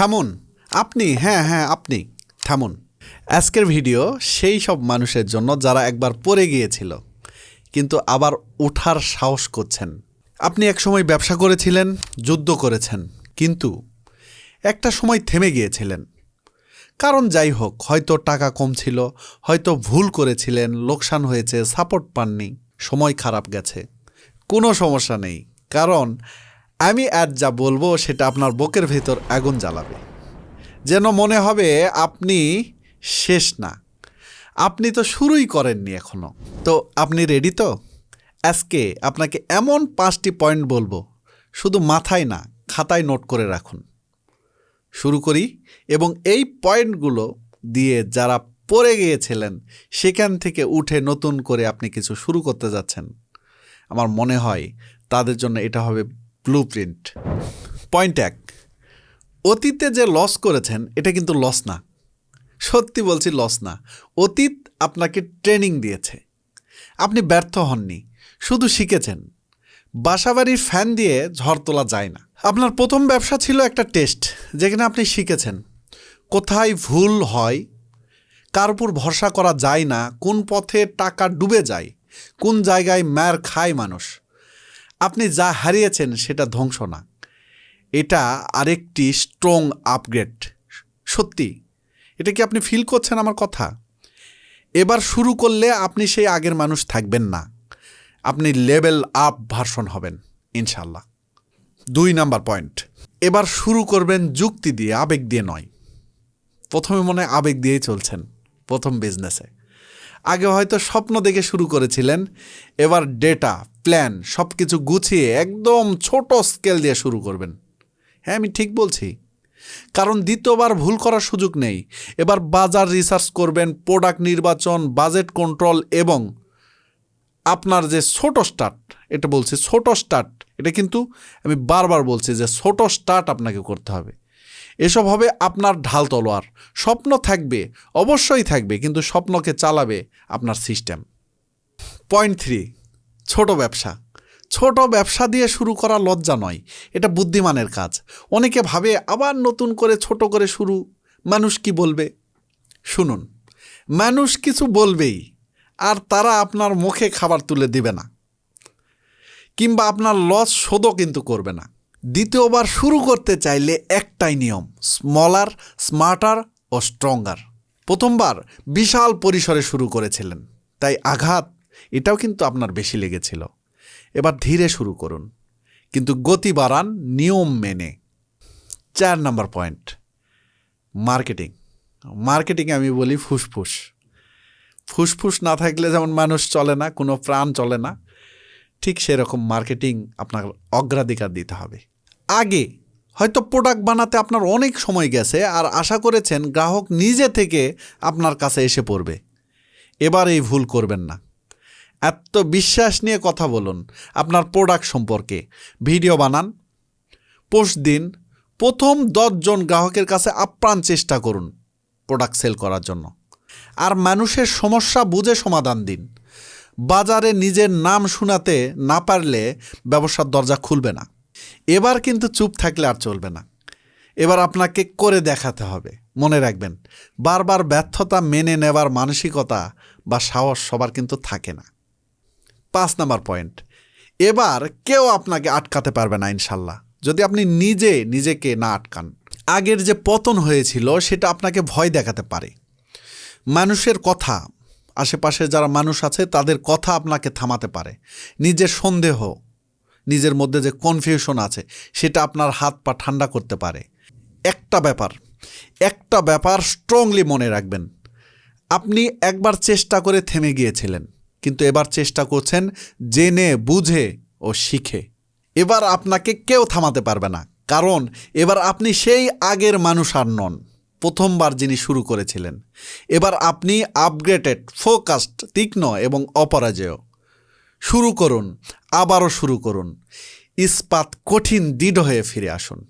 থামুন। আপনি হ্যাঁ হ্যাঁ আপনি, থামুন। আজকের ভিডিও সেই সব মানুষের জন্য যারা একবার পড়ে গিয়েছিল, কিন্তু আবার ওঠার সাহস করছেন। আপনি এক সময় ব্যবসা করেছিলেন, যুদ্ধ করেছেন, কিন্তু একটা সময় থেমে গিয়েছিলেন। কারণ যাই হোক, হয়তো টাকা কম ছিল, হয়তো ভুল করেছিলেন, লোকসান হয়েছে, সাপোর্ট পাননি, সময় খারাপ গেছে। কোনো সমস্যা নেই, কারণ আমি আজ যা বলব সেটা আপনার বুকের ভেতর আগুন জ্বালাবে। যেন মনে হবে আপনি শেষ না। আপনি তো শুরুই করেননি এখনও। তো আপনি রেডি তো? আজকে আপনাকে এমন পাঁচটি পয়েন্ট বলব। শুধু মাথায় না, খাতায় নোট করে রাখুন। শুরু করি এবং এই পয়েন্টগুলো দিয়ে যারা পড়ে গিয়েছিলেন, সেখান থেকে উঠে নতুন করে আপনি কিছু শুরু করতে যাচ্ছেন। আমার মনে হয় তাদের জন্য এটা হবে ব্লু প্রিন্ট পয়েন্ট এক, অতীতে যে লস করেছেন, এটা কিন্তু লস না। সত্যি বলছি লস না। অতীত আপনাকে ট্রেনিং দিয়েছে। আপনি ব্যর্থ হননি, শুধু শিখেছেন। বাসাবাড়ির ফ্যান দিয়ে ঝড় তোলা যায় না। আপনার প্রথম ব্যবসা ছিল একটা টেস্ট যেখানে আপনি শিখেছেন। কোথায় ভুল হয়, কার উপর ভরসা করা যায় না, কোন পথে টাকা ডুবে যায়, কোন জায়গায় ম্যার খায় মানুষ। আপনি যা হারিয়েছেন সেটা ধ্বংস না। এটা আরেকটি স্ট্রং আপগ্রেড সত্যি। এটা কি আপনি ফিল করছেন আমার কথা? এবার শুরু করলে আপনি সেই আগের মানুষ থাকবেন না। আপনি লেভেল আপ ভার্সন হবেন ইনশাল্লাহ দুই নাম্বার পয়েন্ট এবার শুরু করবেন যুক্তি দিয়ে, আবেগ দিয়ে নয়। প্রথমে মনে আবেগ দিয়েই চলছেন, প্রথম বিজনেসে আগে হয়তো স্বপ্ন দেখে শুরু করেছিলেন, এবার ডেটা প্ল্যান সব কিছু গুছিয়ে একদম ছোট স্কেল দিয়ে শুরু করবেন। হ্যাঁ আমি ঠিক বলছি। কারণ দ্বিতীয়বার ভুল করার সুযোগ নেই। এবার বাজার রিসার্চ করবেন, প্রোডাক্ট নির্বাচন, বাজেট কন্ট্রোল এবং আপনার যে ছোট স্টার্ট, এটা বলছি ছোট স্টার্ট, এটা কিন্তু আমি বারবার বলছি যে ছোট স্টার্ট আপনাকে করতে হবে। এসব হবে আপনার ঢাল তলোয়ার। স্বপ্ন থাকবে, অবশ্যই থাকবে, কিন্তু স্বপ্নকে চালাবে আপনার সিস্টেম। পয়েন্ট থ্রি ছোট ব্যবসা। ছোট ব্যবসা দিয়ে শুরু করা লজ্জা নয়, এটা বুদ্ধিমানের কাজ। অনেকে ভাবে আবার নতুন করে ছোট করে শুরু, মানুষ কি বলবে? শুনুন, মানুষ কিছু বলবেই, আর তারা আপনার মুখে খাবার তুলে দিবে না। কিংবা আপনার লস শোধও কিন্তু করবে না। দ্বিতীয়বার শুরু করতে চাইলে একটাই নিয়ম স্মলার স্মার্টার ও স্ট্রঙ্গার প্রথমবার বিশাল পরিসরে শুরু করেছিলেন, তাই আঘাত এটাও কিন্তু আপনার বেশি লেগেছিল। এবার ধীরে শুরু করুন। কিন্তু গতি বাড়ান নিয়ম মেনে। চার নাম্বার পয়েন্ট। মার্কেটিং। মার্কেটিংয়ে আমি বলি ফুসফুস। ফুসফুস না থাকলে যেমন মানুষ চলে না, কোনো প্রাণ চলে না, ঠিক সেরকম মার্কেটিং আপনার অগ্রাধিকার দিতে হবে। আগে হয়তো প্রোডাক্ট বানাতে আপনার অনেক সময় গেছে আর আশা করেছেন গ্রাহক নিজে থেকে আপনার কাছে এসে পড়বে। এবার এই ভুল করবেন না। এত বিশ্বাস নিয়ে কথা বলুন আপনার প্রোডাক্ট সম্পর্কে। ভিডিও বানান পোস্ট দিন, প্রথম দশজন গ্রাহকের কাছে আপ্রাণ চেষ্টা করুন প্রোডাক্ট সেল করার জন্য। আর মানুষের সমস্যা বুঝে সমাধান দিন। বাজারে নিজের নাম শোনাতে না পারলে ব্যবসার দরজা খুলবে না। এবার কিন্তু চুপ থাকলে আর চলবে না। এবার আপনাকে করে দেখাতে হবে। মনে রাখবেন, বারবার ব্যর্থতা মেনে নেবার মানসিকতা বা সাহস সবার কিন্তু থাকে না। পাঁচ নাম্বার পয়েন্ট এবার কেউ আপনাকে আটকাতে পারবে না, ইনশাল্লাহ। যদি আপনি নিজে, নিজেকে না আটকান, আগের যে পতন হয়েছিল সেটা আপনাকে ভয় দেখাতে পারে। মানুষের কথা, আশেপাশে যারা মানুষ আছে, তাদের কথা আপনাকে থামাতে পারে। নিজের সন্দেহ, নিজের মধ্যে যে কনফিউশন আছে, সেটা আপনার হাত পা ঠান্ডা করতে পারে। একটা ব্যাপার একটা ব্যাপার স্ট্রংলি মনে রাখবেন। আপনি একবার চেষ্টা করে থেমে গিয়েছিলেন। কিন্তু এবার চেষ্টা করছেন জেনে, বুঝে ও শিখে। এবার আপনাকে কেউ থামাতে পারবে না, কারণ এবার আপনি সেই আগের মানুষ আর নন, প্রথমবার যিনি শুরু করেছিলেন। এবার আপনি আপগ্রেডেড ফোকাসড তীক্ষ্ণ এবং অপরাজেয়। শুরু করুন, আবারও শুরু করুন। ইস্পাত কঠিন, দৃঢ় হয়ে ফিরে আসুন।